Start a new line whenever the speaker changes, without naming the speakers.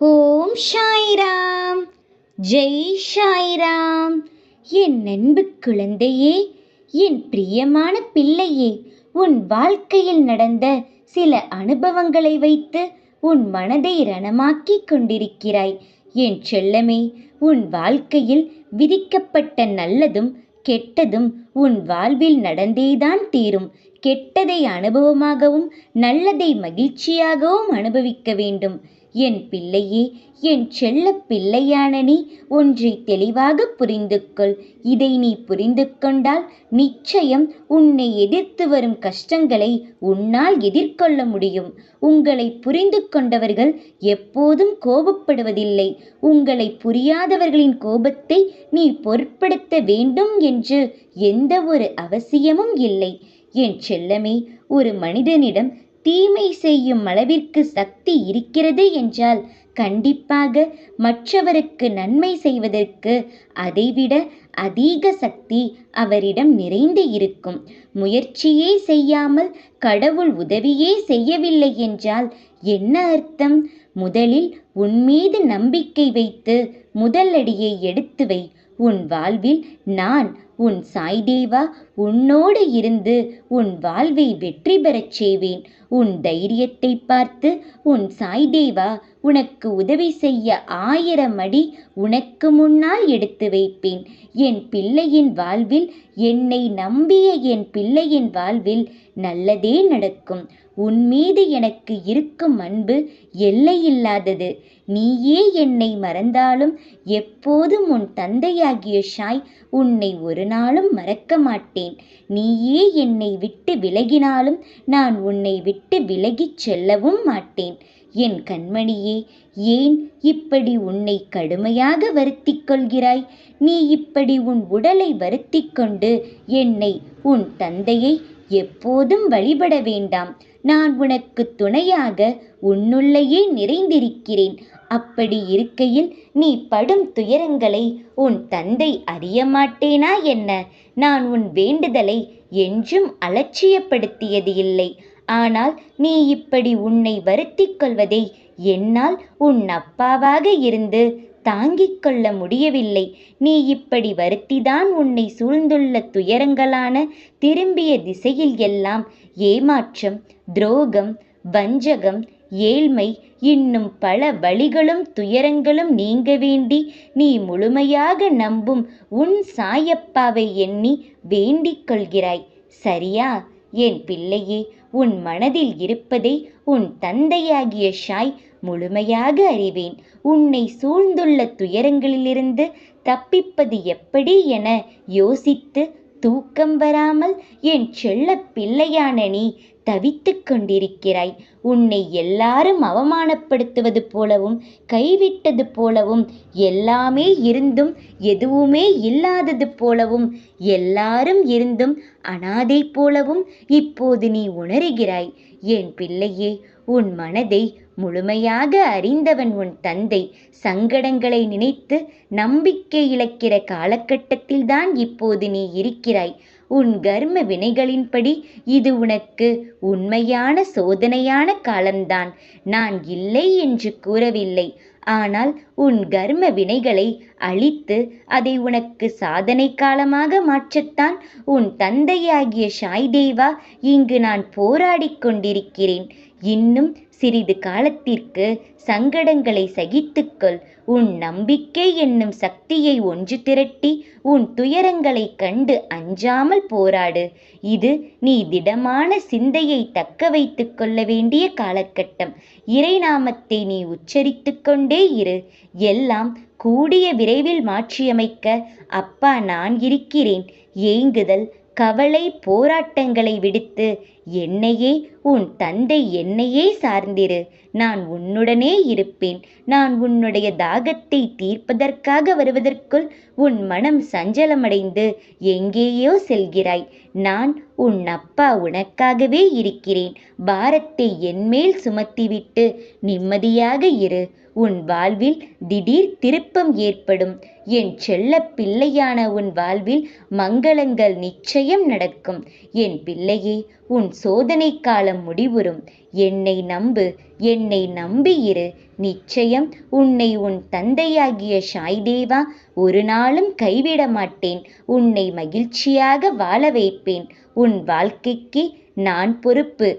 ஓம் ஷாயிராம் ஜெய் சாய்ராம். என் அன்பு குழந்தையே என் பிரியமான பிள்ளையே உன் வாழ்க்கையில் நடந்த சில அனுபவங்களை வைத்து உன் மனதை ரணமாக்கிக் கொண்டிருக்கிறாய். என் செல்லமே உன் வாழ்க்கையில் விதிக்கப்பட்ட நல்லதும் கெட்டதும் உன் வாழ்வில் நடந்தேதான் தீரும். கெட்டதை அனுபவமாகவும் நல்லதை மகிழ்ச்சியாகவும் அனுபவிக்க வேண்டும். என் பிள்ளையே என் செல்ல பிள்ளையான நீ ஒன்றை தெளிவாக புரிந்து கொள் இதை நீ புரிந்து கொண்டால் நிச்சயம் உன்னை எதிர்த்து வரும் கஷ்டங்களை உன்னால் எதிர்கொள்ள முடியும். உங்களை புரிந்து கொண்டவர்கள் எப்போதும் கோபப்படுவதில்லை. உங்களை புரியாதவர்களின் கோபத்தை நீ பொருட்படுத்த வேண்டும் என்று எந்த ஒரு அவசியமும் இல்லை. என் செல்லமே ஒரு மனிதனிடம் தீமை செய்யும் அளவிற்கு சக்தி இருக்கிறது என்றால் கண்டிப்பாக மற்றவருக்கு நன்மை செய்வதற்கு அதைவிட அதிக சக்தி அவரிடம் நிறைந்து இருக்கும். முயற்சியே செய்யாமல் கடவுள் உதவியே செய்யவில்லை என்றால் என்ன அர்த்தம்? முதலில் உன்மீது நம்பிக்கை வைத்து முதல் அடியை எடுத்து வை. உன் வாழ்வில் நான் உன் சாய்தேவா உன்னோடு இருந்து உன் வாழ்வை வெற்றி பெறச் செய்வேன். உன் தைரியத்தை பார்த்து உன் சாய்தேவா உனக்கு உதவி செய்ய ஆயிரம் அடி உனக்கு முன்னால் எடுத்து வைப்பேன். என் பிள்ளையின் வாழ்வில் என்னை நம்பிய என் பிள்ளையின் வாழ்வில் நல்லதே நடக்கும். உன் மீது எனக்கு இருக்கும் அன்பு எல்லையில்லாதது. நீயே என்னை மறந்தாலும் எப்போதும் உன் தந்தையாகிய ஷாய் உன்னை ஒரு நாளும் மறக்க மாட்டேன். நீயே என்னை விட்டு விலகினாலும் நான் உன்னை விட்டு விலகிச் செல்லவும் மாட்டேன். என் கண்மணியே ஏன் இப்படி உன்னை கடுமையாக வருத்தி கொள்கிறாய்? நீ இப்படி உன் உடலை வருத்தி கொண்டு என்னை உன் தந்தையை எப்போதும் வழிபட வேண்டாம். நான் உனக்கு துணையாக உன்னுள்ளேயே நிறைந்திருக்கிறேன். அப்படி இருக்கையில் நீ படும் துயரங்களை உன் தந்தை அறிய மாட்டேனா என்ன? நான் உன் வேண்டுதலை என்றும் அலட்சியப்படுத்தியது இல்லை. ஆனால் நீ இப்படி உன்னை வருத்திக் கொள்வதை என்னால் உன் அப்பாவாக இருந்து தாங்கிக் கொள்ள முடியவில்லை. நீ இப்படி வருத்திதான் உன்னை சூழ்ந்துள்ள துயரங்களான திரும்பிய திசையில் எல்லாம் ஏமாற்றம் துரோகம் வஞ்சகம் ஏழ்மை இன்னும் பல வழிகளும் துயரங்களும் நீங்க வேண்டி நீ முழுமையாக நம்பும் உன் சாயப்பாவை எண்ணி வேண்டிக் கொள்கிறாய். சரியா? என் பிள்ளையே உன் மனதில் இருப்பதை உன் தந்தையாகிய ஷாய் முழுமையாக அறிவேன். உன்னை சூழ்ந்துள்ள துயரங்களிலிருந்து தப்பிப்பது எப்படி என யோசித்து தூக்கம் வராமல் என் செல்ல பிள்ளையான நீ தவித்துக் கொண்டிருக்கிறாய். உன்னை எல்லாரும் அவமானப்படுத்துவது போலவும் கைவிட்டது போலவும் எல்லாமே இருந்தும் எதுவுமே இல்லாதது போலவும் எல்லாரும் இருந்தும் அனாதை போலவும் இப்போது நீ உணர்கிறாய். என் பிள்ளையே உன் மனதை முழுமையாக அறிந்தவன் உன் தந்தை. சங்கடங்களை நினைத்து நம்பிக்கை இழக்கிற காலகட்டத்தில்தான் இப்போது நீ இருக்கிறாய். உன் கர்ம வினைகளின்படி இது உனக்கு உண்மையான சோதனையான காலம்தான். நான் இல்லை என்று கூறவில்லை. ஆனால் உன் கர்ம வினைகளை அழித்து அதை உனக்கு சாதனை காலமாக மாற்றத்தான் உன் தந்தையாகிய சாய்தேவா இங்கு நான் போராடிக் கொண்டிருக்கிறேன். இன்னும் சிறிது காலத்திற்கு சங்கடங்களை சகித்துக்கொள். உன் நம்பிக்கை என்னும் சக்தியை ஒன்று திரட்டி உன் துயரங்களைக் கண்டு அஞ்சாமல் போராடு. இது நீ திடமான சிந்தையை தக்க வைத்துக் கொள்ள வேண்டிய காலகட்டம். இறைநாமத்தை நீ உச்சரித்து கொண்டே இரு. எல்லாம் கூடிய விரைவில் மாற்றியமைக்க அப்பா நான் இருக்கிறேன். ஏங்குதல் கவலை போராட்டங்களை விடுத்து என்னையே உன் தந்தை என்னையே சார்ந்திரு. நான் உன்னுடனே இருப்பேன். நான் உன்னுடைய தாகத்தை தீர்ப்பதற்காக வருவதற்குள் உன் மனம் சஞ்சலமடைந்து எங்கேயோ செல்கிறாய். நான் உன் அப்பா உனக்காகவே இருக்கிறேன். பாரத்தை என்மேல் சுமத்திவிட்டு நிம்மதியாக இரு. உன் வாழ்வில் திடீர் திருப்பம் ஏற்படும். என் செல்ல பிள்ளையான உன் வாழ்வில் மங்களங்கள் நிச்சயம் நடக்கும். என் பிள்ளையே உன் சோதனை காலம் முடிவுறும். என்னை நம்பு என்னை நம்பியிரு நிச்சயம் உன்னை உன் தந்தையாகிய சாய்தேவா ஒரு நாளும் கைவிட மாட்டேன். உன்னை மகிழ்ச்சியாக வாழ வைப்பேன். உன் வாழ்க்கைக்கு நான் பொறுப்பு.